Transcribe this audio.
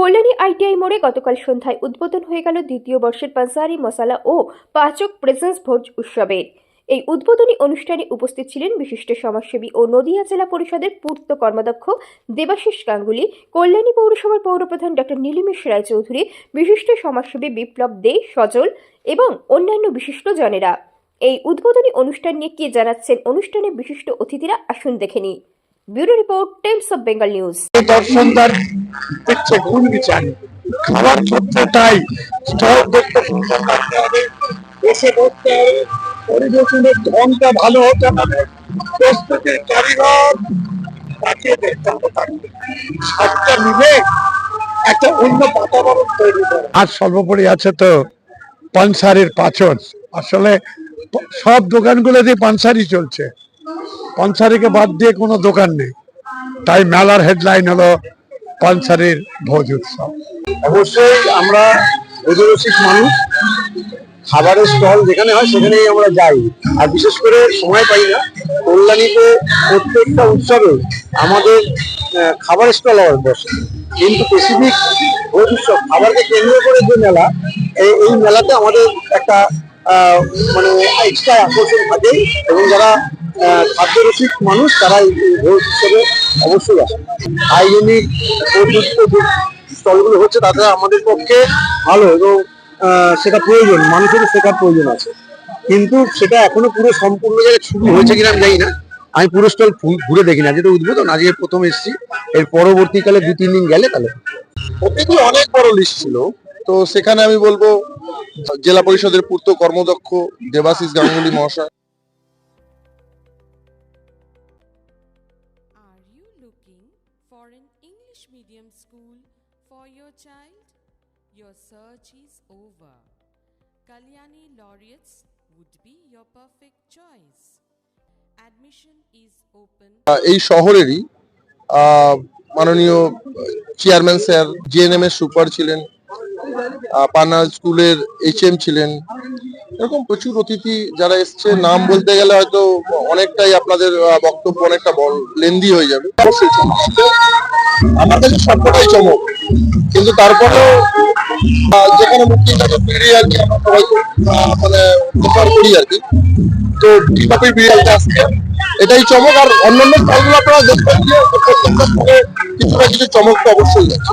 Kalyani ITI মোড়ে গতকাল সন্ধ্যায় উদ্বোধন হয়ে গেল দ্বিতীয় বর্ষের পাঞ্জারি মশালা ও পাচক প্রেজেন্স ভোজ উৎসবের। এই উদ্বোধনী অনুষ্ঠানে উপস্থিত ছিলেন বিশিষ্ট সমাজসেবী ও নদিয়া জেলা পরিষদের পূর্ত কর্মাধ্যক্ষ দেবাশিস গাঙ্গুলি, কল্যাণী পৌরসভার পৌরপ্রধান ডক্টর নীলিমেশ রায়চৌধুরী, বিশিষ্ট সমাজসেবী বিপ্লব দে, সজল এবং অন্যান্য বিশিষ্ট জনেরা। এই উদ্বোধনী অনুষ্ঠান নিয়ে কি জানাচ্ছেন অনুষ্ঠানে বিশিষ্ট অতিথিরা আসুন দেখে নিই। Bureau report Times of Bengal news দর্শনদার দেখছে কোন বিচার খাবার ক্ষেত্রে তাই স্টল দেখতে সুন্দর লাগতে হবে বসে বসতে হবে পরিবেশনের ঢংটা ভালো হতে হবে প্রস্তুতির কারিগর তাকে দেখতে হবে সবটা মিলে একটা অন্য বাতাবরণ তৈরি করে। আর সর্বোপরি আছে তো পানসারের পাচন। আসলে সব দোকানগুলোতে পানসারি চলছে। পানসারিকে বাদ দিয়ে কোনো দোকান নেই। তাই মেলার হেডলাইন হলো পানসারের ভোজ উৎসব। অবশ্যই আমরা ভোজরসিক মানুষ, খাবারের স্টল যেখানে হয় সেখানেই আমরা যাই। আর বিশেষ করে সময় পাই না। কল্যাণীতে প্রত্যেকটা উৎসবে আমাদের খাবারের স্টল বসে। কিন্তু স্পেসিফিক ভোজ উৎসব, খাবারকে কেন্দ্র করে যে মেলা, এই মেলাতে আমাদের একটা মানে এক্সট্রা আকর্ষণ থাকে এবং যারা খাদ্যরসিক মানুষ তারা এই ভোজ উৎসবে অবশ্যই আসে। হাইজেনিক যে স্টলগুলো হচ্ছে, তাতে আমাদের পক্ষে ভালো এবং সেটা প্রয়োজন, মানুষেরও শেখার প্রয়োজন আছে। কিন্তু সেটা এখনও পুরো সম্পূর্ণ জায়গায় শুরু হয়েছে কিনা আমি জানি না। আমি পুরো স্টল ঘুরে দেখি না, যেটা উদ্বোধন, আজকে প্রথম এসেছি। এর পরবর্তীকালে দু তিন দিন গেলে তাহলে। অতিথি অনেক বড় লিস্ট ছিল, তো সেখানে আমি বলব, জেলা পরিষদের পূর্ত কর্মদক্ষ দেবাশিস গাঙ্গুলি মহাশয়। Looking for an English medium school for your child? Your search is over. Kalyani Laureates would be your perfect choice. Admission is open. এই শহরেরই মাননীয় চেয়ারম্যান স্যার জিএনএম এর সুপার ছিলেন পান্না স্কুলের এইচএম ছিলেন এরকম প্রচুর অতিথি যারা এসছে নাম বলতে গেলে হয়তো অনেকটাই আপনাদের বক্তব্য অনেকটা লেন্দি হয়ে যাবে। আমার কাছে সবকটাই চমক। কিন্তু তারপরেও যেখানে মুক্তিটাকে বিড়ি আর কি আমরা সবাই মানে প্রেফার করি আর কি। তো কীভাবে বিড়ালটা আসছে এটাই চমক। আর অন্যান্য স্টলগুলো আপনারা দেখবেন যে প্রত্যেকটা স্টলে কিছু না কিছু চমক তো অবশ্যই আছে।